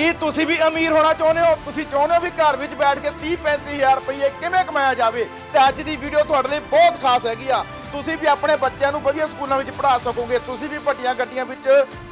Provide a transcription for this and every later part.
ਕੀ ਤੁਸੀਂ ਵੀ ਅਮੀਰ ਹੋਣਾ ਚਾਹੁੰਦੇ ਹੋ? ਤੁਸੀਂ ਚਾਹੁੰਦੇ ਹੋ ਵੀ ਘਰ ਵਿੱਚ ਬੈਠ ਕੇ 30 35000 ਰੁਪਏ ਕਿਵੇਂ ਕਮਾਇਆ ਜਾਵੇ? ਤੇ ਅੱਜ ਦੀ ਵੀਡੀਓ ਤੁਹਾਡੇ ਲਈ ਬਹੁਤ ਖਾਸ ਹੈਗੀ ਆ। ਤੁਸੀਂ ਵੀ ਆਪਣੇ ਬੱਚਿਆਂ ਨੂੰ ਵਧੀਆ ਸਕੂਲਾਂ ਵਿੱਚ ਪੜ੍ਹਾ ਸਕੋਗੇ। ਤੁਸੀਂ ਵੀ ਵੱਡੀਆਂ ਗੱਡੀਆਂ ਵਿੱਚ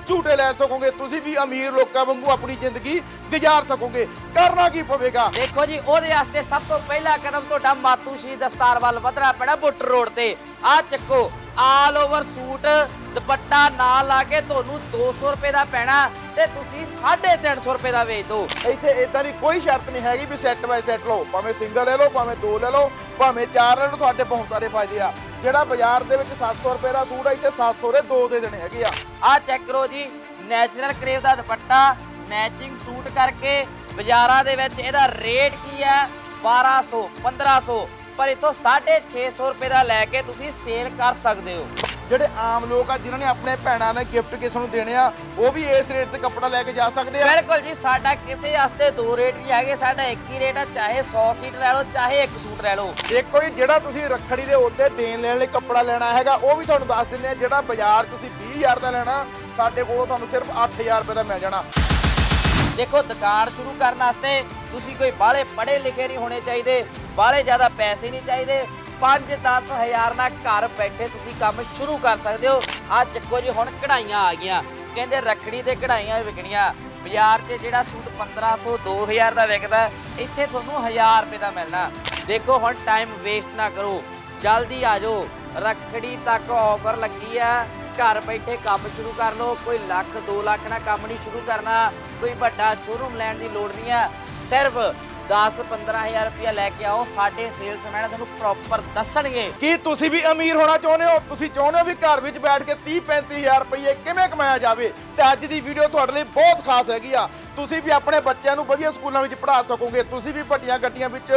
ਝੂਟੇ ਲੈ ਸਕੋਗੇ। ਤੁਸੀਂ ਵੀ ਅਮੀਰ ਲੋਕਾਂ ਵਾਂਗੂ ਆਪਣੀ ਜ਼ਿੰਦਗੀ ਗੁਜ਼ਾਰ ਸਕੋਗੇ। ਕਰਨਾ ਕੀ ਪਵੇਗਾ? ਦੇਖੋ ਜੀ, ਉਹਦੇ ਵਾਸਤੇ ਸਭ ਤੋਂ ਪਹਿਲਾ ਕਦਮ ਤੁਹਾਡਾ ਮਾਤੂ ਸ਼੍ਰੀ ਦਸਤਾਰ ਵੱਲ ਵਧਣਾ ਪੈਣਾ ਬੁੱਟ ਰੋਡ ਤੇ। ਆ ਚੱਕੋ ਆਲ ਓਵਰ ਸੂਟ ਦੁਪੱਟਾ ਨਾਲ ਲਾ ਕੇ ਤੁਹਾਨੂੰ 200 ਰੁਪਏ ਦਾ ਪੈਣਾ ਤੇ ਤੁਸੀਂ 350 ਰੁਪਏ ਦਾ ਵੇਚ ਦਿਓ। ਇੱਥੇ ਇਦਾਂ ਦੀ ਕੋਈ ਸ਼ਰਤ ਨਹੀਂ ਹੈਗੀ ਵੀ ਸੈੱਟ ਬਾਈ ਸੈੱਟ ਲਓ ਭਾਵੇਂ ਸਿੰਗਲ ਲੈ ਲਓ ਭਾਵੇਂ ਦੋ ਲੈ ਲਓ ਭਾਵੇਂ ਚਾਰ ਲੈ ਲਓ ਤੁਹਾਡੇ ਬਹੁਤ ਸਾਰੇ ਫਾਇਦੇ ਆ। ਜਿਹੜਾ ਬਾਜ਼ਾਰ ਦੇ ਵਿੱਚ 700 ਰੁਪਏ ਦਾ ਸੂਟ ਆ ਇੱਥੇ 700 ਦੇ ਦੋ ਦੇ ਦੇਣੇ ਹੈਗੇ ਆ। ਆ ਚੈੱਕ ਕਰੋ ਜੀ ਨੈਚੁਰਲ ਕਰੇਵ ਦਾ ਦੁਪੱਟਾ ਮੈਚਿੰਗ ਸੂਟ ਕਰਕੇ ਬਾਜ਼ਾਰਾਂ ਦੇ ਵਿੱਚ ਇਹਦਾ ਰੇਟ ਕੀ ਹੈ? 1200 1500 ਪਰ ਇਥੋਂ 650 ਰੁਪਏ ਦਾ ਲੈ ਕੇ ਤੁਸੀਂ ਸੇਲ ਕਰ ਸਕਦੇ ਹੋ। ਜਿਹੜੇ ਆਮ ਲੋਕ ਆ ਜਿਨ੍ਹਾਂ ਨੇ ਆਪਣੇ ਭੈਣਾਂ ਨੇ ਗਿਫਟ ਕਿਸੇ ਨੂੰ ਦੇਣੇ ਆ ਉਹ ਵੀ ਇਸ ਰੇਟ ਤੇ ਕੱਪੜਾ ਲੈ ਕੇ ਜਾ ਸਕਦੇ ਆ। ਬਿਲਕੁਲ ਜੀ ਸਾਡਾ ਕਿਸੇ ਵਾਸਤੇ ਦੋ ਰੇਟ ਨਹੀਂ ਹੈਗੇ ਸਾਡਾ ਇੱਕ ਹੀ ਰੇਟ ਆ ਚਾਹੇ 100 ਸੀਟ ਲੈ ਲਓ ਚਾਹੇ ਇੱਕ ਸੂਟ ਲੈ ਲਓ। ਦੇਖੋ ਜੀ ਜਿਹੜਾ ਤੁਸੀਂ ਰੱਖੜੀ ਦੇ ਉੱਤੇ ਦੇਣ ਲੈਣ ਲਈ ਕੱਪੜਾ ਲੈਣਾ ਹੈਗਾ ਉਹ ਵੀ ਤੁਹਾਨੂੰ ਦੱਸ ਦਿੰਦੇ ਆ ਜਿਹੜਾ ਬਾਜ਼ਾਰ ਤੁਸੀਂ 20000 ਦਾ ਲੈਣਾ ਸਾਡੇ ਕੋਲੋਂ ਤੁਹਾਨੂੰ ਸਿਰਫ 8000 ਰੁਪਏ ਦਾ ਮਿਲ ਜਾਣਾ। ਦੇਖੋ, ਦੁਕਾਨ ਸ਼ੁਰੂ ਕਰਨ ਵਾਸਤੇ ਤੁਸੀਂ ਕੋਈ ਬਾਹਲੇ ਪੜ੍ਹੇ ਲਿਖੇ ਨਹੀਂ ਹੋਣੇ ਚਾਹੀਦੇ, ਬਾਹਲੇ ਜ਼ਿਆਦਾ ਪੈਸੇ ਨਹੀਂ ਚਾਹੀਦੇ। 5-10 ਹਜ਼ਾਰ ਨਾਲ ਘਰ ਬੈਠੇ ਤੁਸੀਂ ਕੰਮ ਸ਼ੁਰੂ ਕਰ ਸਕਦੇ ਹੋ। ਆ ਚੱਕੋ ਜੀ, ਹੁਣ ਕਢਾਈਆਂ ਆ ਗਈਆਂ। ਕਹਿੰਦੇ ਰੱਖੜੀ ਤੇ ਕਢਾਈਆਂ ਵਿਕਣੀਆਂ। ਬਾਜ਼ਾਰ 'ਚ ਜਿਹੜਾ ਸੂਟ 1500 2000 ਦਾ ਵਿਕਦਾ, ਇੱਥੇ ਤੁਹਾਨੂੰ 1000 ਰੁਪਏ ਦਾ ਮਿਲਣਾ। ਦੇਖੋ, ਹੁਣ ਟਾਈਮ ਵੇਸਟ ਨਾ ਕਰੋ। ਜਲਦੀ ਆ ਜਾਓ। ਰੱਖੜੀ ਤੱਕ ਆਫਰ ਲੱਗੀ ਆ। ਘਰ ਬੈਠੇ ਕੰਮ ਸ਼ੁਰੂ ਕਰ ਲਓ। ਕੋਈ ਲੱਖ 2 ਲੱਖ ਨਾਲ ਕੰਮ ਨਹੀਂ ਸ਼ੁਰੂ ਕਰਨਾ। ਕੋਈ ਵੱਡਾ ਸ਼ੋਰੂਮ ਲੈਣ ਦੀ ਲੋੜ ਨਹੀਂ ਹੈ। ਸਿਰਫ 10 15000 ਰੁਪਇਆ ਲੈ ਕੇ ਆਓ। ਸਾਡੇ ਸੇਲਸਮੈਨ ਤੁਹਾਨੂੰ ਪ੍ਰੋਪਰ ਦੱਸਣਗੇ। ਕੀ ਤੁਸੀਂ ਵੀ ਅਮੀਰ ਹੋਣਾ ਚਾਹੁੰਦੇ ਹੋ? ਤੁਸੀਂ ਚਾਹੁੰਦੇ ਹੋ ਵੀ ਘਰ ਵਿੱਚ ਬੈਠ ਕੇ 30 35000 ਰੁਪਏ ਕਿਵੇਂ ਕਮਾਇਆ ਜਾਵੇ? ਤੇ ਅੱਜ ਦੀ ਵੀਡੀਓ ਤੁਹਾਡੇ ਲਈ ਬਹੁਤ ਖਾਸ ਹੈਗੀ ਆ। ਤੁਸੀਂ ਵੀ ਆਪਣੇ ਬੱਚਿਆਂ ਨੂੰ ਵਧੀਆ ਸਕੂਲਾਂ ਵਿੱਚ ਪੜ੍ਹਾ ਸਕੋਗੇ। ਤੁਸੀਂ ਵੀ ਵੱਡੀਆਂ ਗੱਡੀਆਂ ਵਿੱਚ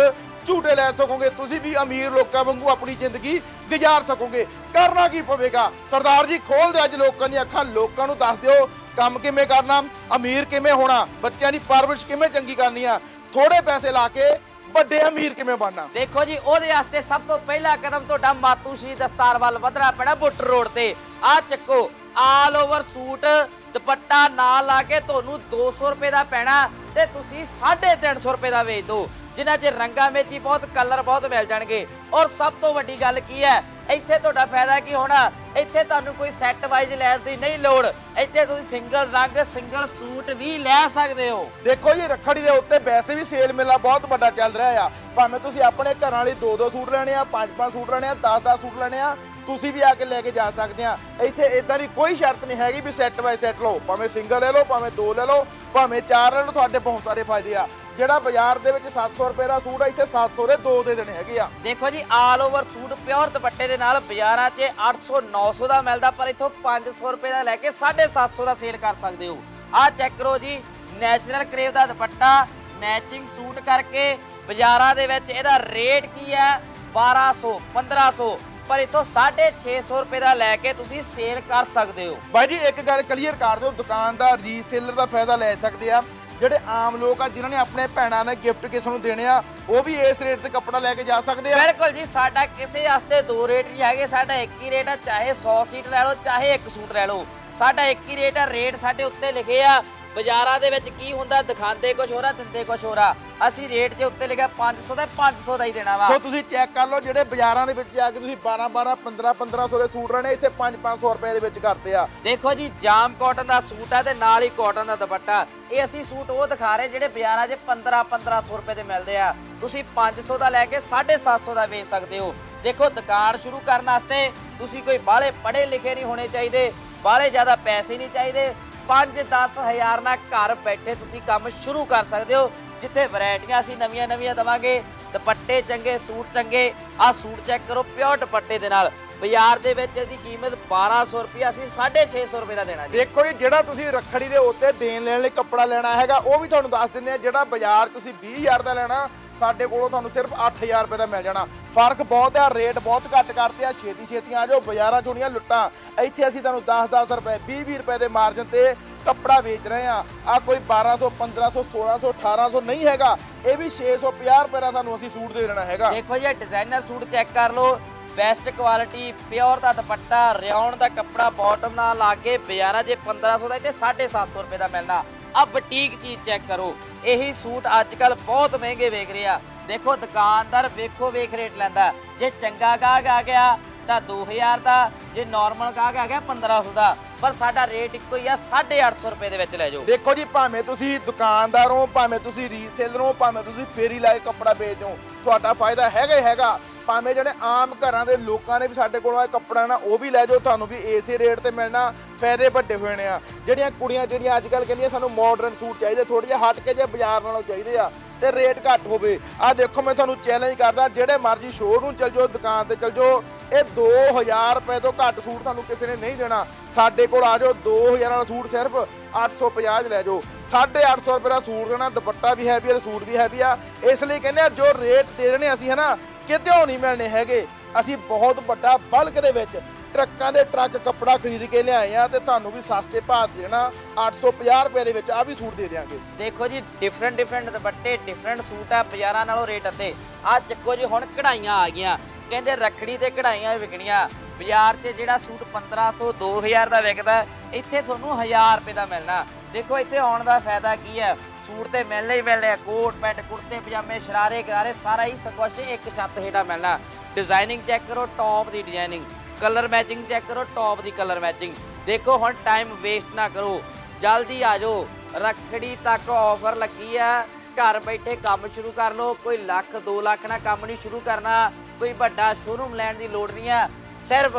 ਝੂਟੇ ਲੈ ਸਕੋਗੇ, ਤੁਸੀਂ ਵੀ ਅਮੀਰ ਲੋਕਾਂ ਵਾਂਗੂ ਆਪਣੀ ਜ਼ਿੰਦਗੀ ਗੁਜ਼ਾਰ ਸਕੋਗੇ। ਕਰਨਾ ਕੀ ਪਵੇਗਾ? ਸਰਦਾਰ ਜੀ, ਖੋਲ ਦਿਓ ਅੱਜ ਲੋਕਾਂ ਦੀਆਂ ਅੱਖਾਂ, ਲੋਕਾਂ ਨੂੰ ਦੱਸ ਦਿਓ, ਕੰਮ ਕਿਵੇਂ ਕਰਨਾ, ਅਮੀਰ ਕਿਵੇਂ ਹੋਣਾ, ਬੱਚਿਆਂ ਦੀ ਪਰਵਰਿਸ਼ ਕਿਵੇਂ ਚੰਗੀ ਕਰਨੀ ਆ ਥੋੜੇ ਪੈਸੇ ਲਾ ਕੇ ਵੱਡੇ ਅਮੀਰ ਕਿਵੇਂ ਬਣਨਾ। ਦੇਖੋ ਜੀ, ਉਹਦੇ ਵਾਸਤੇ ਸਭ ਤੋਂ ਪਹਿਲਾ ਕਦਮ ਤੁਹਾਡਾ ਮਾਤੂ ਸ਼੍ਰੀ ਦਸਤਾਰ ਵੱਲ ਵਧਣਾ ਪੈਣਾ ਬੁੱਟਰ ਰੋਡ ਤੇ। ਆ ਚੱਕੋ ਆਲ ਓਵਰ ਸੂਟ, ਦੁਪੱਟਾ ਨਾਲ ਲਾ ਕੇ ਤੁਹਾਨੂੰ 200 ਰੁਪਏ ਦਾ ਪੈਣਾ ਤੇ ਤੁਸੀਂ 350 ਰੁਪਏ ਦਾ ਵੇਚ ਦਿਓ। ਜਿਨ੍ਹਾਂ 'ਚ ਰੰਗਾਂ ਵਿੱਚ ਹੀ ਬਹੁਤ, ਕਲਰ ਬਹੁਤ ਮਿਲ ਜਾਣਗੇ। ਔਰ ਸਭ ਤੋਂ ਵੱਡੀ ਗੱਲ ਕੀ ਹੈ, ਇੱਥੇ ਤੁਹਾਡਾ ਫਾਇਦਾ ਕੀ ਹੋਣਾ? ਇੱਥੇ ਤੁਹਾਨੂੰ ਕੋਈ ਸੈੱਟ ਵਾਈਜ਼ ਲੈਣ ਦੀ ਨਹੀਂ ਲੋੜ। ਇੱਥੇ ਤੁਸੀਂ ਸਿੰਗਲ ਰੰਗ ਸਿੰਗਲ ਸੂਟ ਵੀ ਲੈ ਸਕਦੇ ਹੋ। ਦੇਖੋ ਜੀ, ਰੱਖੜੀ ਦੇ ਉੱਤੇ ਵੈਸੇ ਵੀ ਸੇਲ ਮੇਲਾ ਬਹੁਤ ਵੱਡਾ ਚੱਲ ਰਿਹਾ ਆ। ਭਾਵੇਂ ਤੁਸੀਂ ਆਪਣੇ ਘਰਾਂ ਲਈ ਦੋ ਦੋ ਸੂਟ ਲੈਣੇ ਆ ਪੰਜ ਪੰਜ ਸੂਟ ਲੈਣੇ ਆ 10 10 ਸੂਟ ਲੈਣੇ ਆ, ਤੁਸੀਂ ਵੀ ਆ ਕੇ ਲੈ ਕੇ ਜਾ ਸਕਦੇ ਆ। ਇੱਥੇ ਇਦਾਂ ਦੀ ਕੋਈ ਸ਼ਰਤ ਨਹੀਂ ਹੈਗੀ ਵੀ ਸੈੱਟ ਬਾਈ ਸੈੱਟ ਲਓ। ਭਾਵੇਂ ਸਿੰਗਲ ਲੈ ਲਓ, ਭਾਵੇਂ ਦੋ ਲੈ ਲਓ, ਭਾਵੇਂ ਚਾਰ ਲੈ ਲਓ, ਤੁਹਾਡੇ ਬਹੁਤ ਸਾਰੇ ਫਾਇਦੇ ਆ। ਜਿਹੜਾ ਬਾਜ਼ਾਰ ਦੇ ਵਿੱਚ 700 ਰੁਪਏ ਦਾ ਸੂਟ ਆ ਇੱਥੇ 700 ਦੇ ਦੋ ਦੇ ਦੇਣੇ ਹੈਗੇ ਆ। ਦੇਖੋ ਜੀ ਆਲ ਓਵਰ ਸੂਟ ਪਿਓਰ ਦੁਪੱਟੇ ਦੇ ਨਾਲ ਬਾਜ਼ਾਰਾਂ 'ਚ 800 900 ਦਾ ਮਿਲਦਾ ਪਰ ਇੱਥੋਂ 500 ਰੁਪਏ ਦਾ ਲੈ ਕੇ 750 ਦਾ ਸੇਲ ਕਰ ਸਕਦੇ ਹੋ। ਆਹ ਚੈੱਕ ਕਰੋ ਜੀ ਨੈਚੁਰਲ ਕਰੇਵ ਦਾ ਦੁਪੱਟਾ ਮੈਚਿੰਗ ਸੂਟ ਕਰਕੇ ਬਾਜ਼ਾਰਾਂ ਦੇ ਵਿੱਚ ਇਹਦਾ ਰੇਟ ਕੀ ਹੈ? 1200 1500 ਪਰ ਇੱਥੋਂ 650 ਰੁਪਏ ਦਾ ਲੈ ਕੇ ਤੁਸੀਂ ਸੇਲ ਕਰ ਸਕਦੇ ਹੋ। ਬਾਈ ਜੀ ਇੱਕ ਗੱਲ ਕਲੀਅਰ ਕਰ ਦਿਓ ਦੁਕਾਨਦਾਰ ਰੀਸੇਲਰ ਦਾ ਫਾਇਦਾ ਲੈ ਸਕਦੇ ਆ। ਜਿਹੜੇ ਆਮ ਲੋਕ ਆ, ਜਿਨ੍ਹਾਂ ਨੇ ਆਪਣੇ ਭੈਣਾਂ ਨੇ ਗਿਫਟ ਕਿਸੇ ਨੂੰ ਦੇਣੇ ਆ, ਉਹ ਵੀ ਇਸ ਰੇਟ ਤੇ ਕੱਪੜਾ ਲੈ ਕੇ ਜਾ ਸਕਦੇ ਆ। ਬਿਲਕੁਲ ਜੀ, ਸਾਡਾ ਕਿਸੇ ਵਾਸਤੇ ਦੋ ਰੇਟ ਨਹੀਂ ਹੈਗੇ, ਸਾਡਾ ਇੱਕ ਹੀ ਰੇਟ ਆ, ਚਾਹੇ 100 ਸੀਟ ਲੈ ਲਓ, ਚਾਹੇ ਇੱਕ ਸੂਟ ਲੈ ਲਓ। ਸਾਡਾ ਇੱਕ ਹੀ ਰੇਟ ਆ, ਰੇਟ ਸਾਡੇ ਉੱਤੇ ਲਿਖੇ ਆ। ਬਾਜ਼ਾਰਾਂ ਦੇ ਵਿੱਚ ਕੀ ਹੁੰਦਾ, ਦਿਖਾਉਂਦੇ ਕੁਝ ਹੋਰ ਆ, ਦਿੰਦੇ ਕੁਝ ਹੋਰ ਆ। ਅਸੀਂ ਰੇਟ ਦੇ ਉੱਤੇ ਲਿਖਿਆ 500 ਦਾ 500 ਦਾ ਹੀ ਦੇਣਾ ਵਾ। ਸੋ ਤੁਸੀਂ ਚੈੱਕ ਕਰ ਲਓ ਜਿਹੜੇ ਬਾਜ਼ਾਰਾਂ ਦੇ ਵਿੱਚ ਜਾ ਕੇ ਤੁਸੀਂ 12 12 15 1500 ਦੇ ਸੂਟ ਲੈਣੇ ਇੱਥੇ 5 500 ਰੁਪਏ ਦੇ ਵਿੱਚ ਕਰਤੇ ਆ। ਦੇਖੋ ਜੀ ਜਾਮ ਕਾਟਨ ਦਾ ਸੂਟ ਆ ਤੇ ਨਾਲ ਹੀ ਕਾਟਨ ਦਾ ਦੁਪੱਟਾ। ਇਹ ਅਸੀਂ ਸੂਟ ਉਹ ਦਿਖਾ ਰਹੇ ਜਿਹੜੇ ਬਾਜ਼ਾਰਾਂ 'ਚ 15 1500 ਰੁਪਏ ਦੇ ਮਿਲਦੇ ਆ। ਤੁਸੀਂ 500 ਦਾ ਲੈ ਕੇ 750 ਦਾ ਵੇਚ ਸਕਦੇ ਹੋ। ਦੇਖੋ ਦੁਕਾਨ ਸ਼ੁਰੂ ਕਰਨ ਵਾਸਤੇ ਤੁਸੀਂ ਕੋਈ ਬਾਹਲੇ ਪੜ੍ਹੇ ਲਿਖੇ ਨਹੀਂ ਹੋਣੇ ਚਾਹੀਦੇ ਬਾਹਲੇ ਜ਼ਿਆਦਾ ਪੈਸੇ ਨਹੀਂ ਚਾਹੀਦੇ। 5-10 ਹਜ਼ਾਰ ਨਾਲ ਘਰ ਬੈਠੇ ਤੁਸੀਂ ਕੰਮ ਸ਼ੁਰੂ ਕਰ ਸਕਦੇ ਹੋ। ਜਿੱਥੇ ਵੈਰਾਈਟੀਆਂ ਅਸੀਂ ਨਵੀਆਂ ਨਵੀਆਂ ਦਵਾਂਗੇ, ਦੁਪੱਟੇ ਚੰਗੇ, ਸੂਟ ਚੰਗੇ, ਆਹ ਸੂਟ ਚੈੱਕ ਕਰੋ ਪਿਓਰ ਦੁਪੱਟੇ ਦੇ ਨਾਲ। ਬਾਜ਼ਾਰ ਦੇ ਵਿੱਚ ਇਹਦੀ ਕੀਮਤ 1200 ਰੁਪਏ ਅਸੀਂ 650 ਰੁਪਏ ਦਾ ਦੇਣਾ ਜੀ। ਦੇਖੋ ਜੀ, ਜਿਹੜਾ ਤੁਸੀਂ ਰੱਖੜੀ ਦੇ ਉੱਤੇ ਦੇਣ ਲੈਣ ਲਈ ਕੱਪੜਾ ਲੈਣਾ ਹੈਗਾ, ਉਹ ਵੀ ਤੁਹਾਨੂੰ ਦੱਸ ਦਿੰਦੇ ਆ ਜਿਹੜਾ ਬਾਜ਼ਾਰ ਤੁਸੀਂ 20000 ਦਾ ਲੈਣਾ, ਸਾਡੇ ਕੋਲੋਂ ਤੁਹਾਨੂੰ ਸਿਰਫ 8000 ਰੁਪਏ ਦਾ ਮਿਲ ਜਾਣਾ। ਫ਼ਰਕ ਬਹੁਤ ਆ, ਰੇਟ ਬਹੁਤ ਘੱਟ ਕਰਦੇ ਆ ਛੇਤੀ ਛੇਤੀ ਆ ਜਾਓ, ਬਾਜ਼ਾਰਾਂ ਚੋਂ ਦੀਆਂ ਲੁੱਟਾਂ। ਇੱਥੇ ਅਸੀਂ ਤੁਹਾਨੂੰ 10-10 ਰੁਪਏ 20-20 ਰੁਪਏ ਦੇ ਮਾਰਜਨ ਤੇ ਕੱਪੜਾ ਵੇਚ ਰਹੇ ਆ। ਆ ਕੋਈ 1200 1500 1600 1800 ਨਹੀਂ ਹੈਗਾ। ਇਹ ਵੀ 650 ਰੁਪਏ ਦਾ ਤੁਹਾਨੂੰ ਅਸੀਂ ਸੂਟ ਦੇ ਦੇਣਾ ਹੈਗਾ। ਦੇਖੋ ਜੀ ਡਿਜ਼ਾਈਨਰ ਸੂਟ ਚੈੱਕ ਕਰ ਲਓ। ਬੈਸਟ ਕੁਆਲਿਟੀ ਪਿਓਰ ਦਾ ਦੁਪੱਟਾ ਰਿਆਉਣ ਦਾ ਕੱਪੜਾ ਬਾਟਮ ਨਾਲ ਲਾ ਕੇ ਬਾਜ਼ਾਰਾਂ 'ਚ 1500 ਦਾ ਇੱਥੇ 750 ਰੁਪਏ ਦਾ ਮਿਲਣਾ। ਆ ਬੁਟੀਕ ਚੀਜ਼ ਚੈੱਕ ਕਰੋ। ਇਹੀ ਸੂਟ ਅੱਜ ਕੱਲ ਬਹੁਤ ਮਹਿੰਗੇ ਵੇਚ ਰਹੇ ਆ। ਦੇਖੋ ਦੁਕਾਨਦਾਰ ਵੇਖੋ ਵੇਖ ਰੇਟ ਲੈਂਦਾ। ਜੇ ਚੰਗਾ ਗਾਹਕ ਆ ਗਿਆ ਤਾਂ 2000 ਦਾ, ਜੇ ਨਾਰਮਲ ਗਾਹਕ ਆ 1500 ਦਾ। ਪਰ ਸਾਡਾ ਰੇਟ ਇੱਕੋ ਹੀ ਆ 850 ਰੁਪਏ ਦੇ ਵਿੱਚ ਲੈ ਜਾਓ। ਦੇਖੋ ਜੀ, ਭਾਵੇਂ ਤੁਸੀਂ ਦੁਕਾਨਦਾਰ ਹੋ, ਭਾਵੇਂ ਤੁਸੀਂ ਰੀਸੇਲਰ ਹੋ, ਭਾਵੇਂ ਤੁਸੀਂ ਫੇਰੀ ਲਾ ਕੱਪੜਾ ਵੇਚਦੇ ਹੋ, ਤੁਹਾਡਾ ਫਾਇਦਾ ਹੈਗਾ ਹੀ ਹੈਗਾ। ਭਾਵੇਂ ਜਿਹੜੇ ਆਮ ਘਰਾਂ ਦੇ ਲੋਕਾਂ ਨੇ ਵੀ ਸਾਡੇ ਕੋਲੋਂ ਆ ਕੱਪੜਾ ਨਾ, ਉਹ ਵੀ ਲੈ ਜਾਓ, ਤੁਹਾਨੂੰ ਵੀ ਇਸੇ ਰੇਟ ਤੇ ਮਿਲਣਾ, ਫਾਇਦੇ ਵੱਡੇ ਹੋਏ ਨੇ ਆ। ਜਿਹੜੀਆਂ ਕੁੜੀਆਂ, ਜਿਹੜੀਆਂ ਅੱਜ ਕੱਲ ਕਹਿੰਦੀਆਂ, ਸਾਨੂੰ ਮਾਡਰਨ ਸੂਟ ਚਾਹੀਦੇ ਥੋੜੇ ਜਿਹਾ ਹਟ ਕੇ ਜੇ ਬਾਜ਼ਾਰ ਨਾਲੋਂ ਚਾਹੀਦੇ ਆ, ਤੇ ਰੇਟ ਘੱਟ ਹੋਵੇ। ਆ ਦੇਖੋ, ਮੈਂ ਤੁਹਾਨੂੰ ਚੈਲੰਜ ਕਰਦਾ, ਜਿਹੜੇ ਮਰਜ਼ੀ ਸ਼ੋਰੂਮ ਚਲ ਜਾਓ, ਦੁਕਾਨ ਤੇ ਚਲ ਜਾਓ ਇਹ 2000 ਰੁਪਏ ਤੋਂ ਘੱਟ ਸੂਟ ਤੁਹਾਨੂੰ ਕਿਸੇ ਨੇ ਨਹੀਂ ਦੇਣਾ। ਸਾਡੇ ਕੋਲ ਆ ਜਾਓ 2000 ਵਾਲਾ ਸੂਟ ਸਿਰਫ 850 ਚ ਲੈ ਜਾਓ। 850 ਰੁਪਏ ਦਾ ਸੂਟ ਦੇਣਾ ਦੁਪੱਟਾ ਵੀ ਹੈਵੀ ਆ ਸੂਟ ਵੀ ਹੈਵੀ ਆ। ਇਸ ਲਈ ਕਹਿੰਦੇ ਆ, ਜੋ ਰੇਟ ਦੇ ਦੇਣੇ ਅਸੀਂ ਹਨਾ ਕਿਤੇ ਨਹੀਂ ਮਿਲਣੇ ਹੈਗੇ। ਅਸੀਂ ਬਹੁਤ ਵੱਡਾ ਬਲਕ ਦੇ ਵਿੱਚ ਟਰੱਕਾਂ ਦੇ ਟਰੱਕ ਕੱਪੜਾ ਖਰੀਦ ਕੇ ਲਿਆਏ ਆ ਤੇ ਤੁਹਾਨੂੰ ਵੀ ਸਸਤੇ ਭਾਅ ਦੇਣਾ। 850 ਰੁਪਏ ਦੇ ਵਿੱਚ ਆ ਵੀ ਸੂਟ ਦੇ ਦਿਆਂਗੇ। ਦੇਖੋ ਜੀ ਡਿਫਰੈਂਟ ਡਿਫਰੈਂਟ ਦੁਪੱਟੇ ਡਿਫਰੈਂਟ ਸੂਟ ਆ, ਬਾਜ਼ਾਰਾਂ ਨਾਲੋਂ ਰੇਟ ਅਤੇ ਆ ਚੱਕੋ ਜੀ, ਹੁਣ ਕਢਾਈਆਂ ਆ ਗਈਆਂ। ਕਹਿੰਦੇ ਰੱਖੜੀ ਤੇ ਕਢਾਈਆਂ ਵਿਕਣੀਆਂ। ਬਾਜ਼ਾਰ 'ਚ ਜਿਹੜਾ ਸੂਟ 1500 2000 ਦਾ ਵਿਕਦਾ, ਇੱਥੇ ਤੁਹਾਨੂੰ 1000 ਰੁਪਏ ਦਾ ਮਿਲਣਾ। ਦੇਖੋ, ਇੱਥੇ ਆਉਣ ਦਾ ਫਾਇਦਾ ਕੀ ਹੈ? ਸੂਟ ਤੇ ਮਿਲਣੇ ਹੀ ਮਿਲਣੇ ਆ, ਕੋਟ, ਪੈਂਟ, ਕੁੜਤੇ, ਪਜਾਮੇ, ਸ਼ਰਾਰੇ ਗਰਾਰੇ ਸਾਰਾ ਹੀ ਸਭ ਇੱਕ ਛੱਤ ਹੇਠਾਂ ਮਿਲਣਾ। ਡਿਜ਼ਾਈਨਿੰਗ ਚੈੱਕ ਕਰੋ, ਟੌਪ ਦੀ ਡਿਜ਼ਾਈਨਿੰਗ। ਕਲਰ ਮੈਚਿੰਗ ਚੈੱਕ ਕਰੋ, ਟੌਪ ਦੀ ਕਲਰ ਮੈਚਿੰਗ। ਦੇਖੋ, ਹੁਣ ਟਾਈਮ ਵੇਸਟ ਨਾ ਕਰੋ। ਜਲਦੀ ਆ ਜਾਓ। ਰੱਖੜੀ ਤੱਕ ਆਫਰ ਲੱਗੀ ਆ। ਘਰ ਬੈਠੇ ਕੰਮ ਸ਼ੁਰੂ ਕਰ ਲਓ। ਕੋਈ ਲੱਖ 2 ਲੱਖ ਨਾਲ ਕੰਮ ਨਹੀਂ ਸ਼ੁਰੂ ਕਰਨਾ। ਕੋਈ ਵੱਡਾ ਸ਼ੋਰੂਮ ਲੈਣ ਦੀ ਲੋੜ ਨਹੀਂ ਆ। ਸਿਰਫ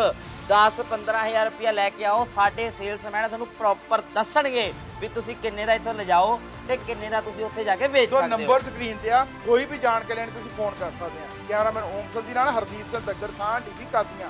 10 15000 ਰੁਪਇਆ ਲੈ ਕੇ ਆਓ ਸਾਡੇ ਸੇਲਸਮੈਨ ਤੁਹਾਨੂੰ ਪ੍ਰੋਪਰ ਦੱਸਣਗੇ ਵੀ ਤੁਸੀਂ ਕਿੰਨੇ ਦਾ ਇੱਥੋਂ ਲਿਜਾਓ ਤੇ ਕਿੰਨੇ ਦਾ ਤੁਸੀਂ ਉੱਥੇ ਜਾ ਕੇ ਵੇਚ ਸੋ ਸਕਦੇ ਹੋ। ਨੰਬਰ ਸਕਰੀਨ ਤੇ ਆ ਕੋਈ ਵੀ ਜਾਣਕਾਰੀ ਲੈਣੀ ਤੁਸੀਂ ਫੋਨ ਕਰ ਸਕਦੇ ਆ। ਕੈਮਰਾਮੈਨ ਓਮ ਸਿੰਘ ਜੀ ਨਾਲ ਹਰਦੀਪ ਸਿੰਘ ਦੱਗਰ ਖਾਨ ਟੀਵੀ ਕਾਦੀਆਂ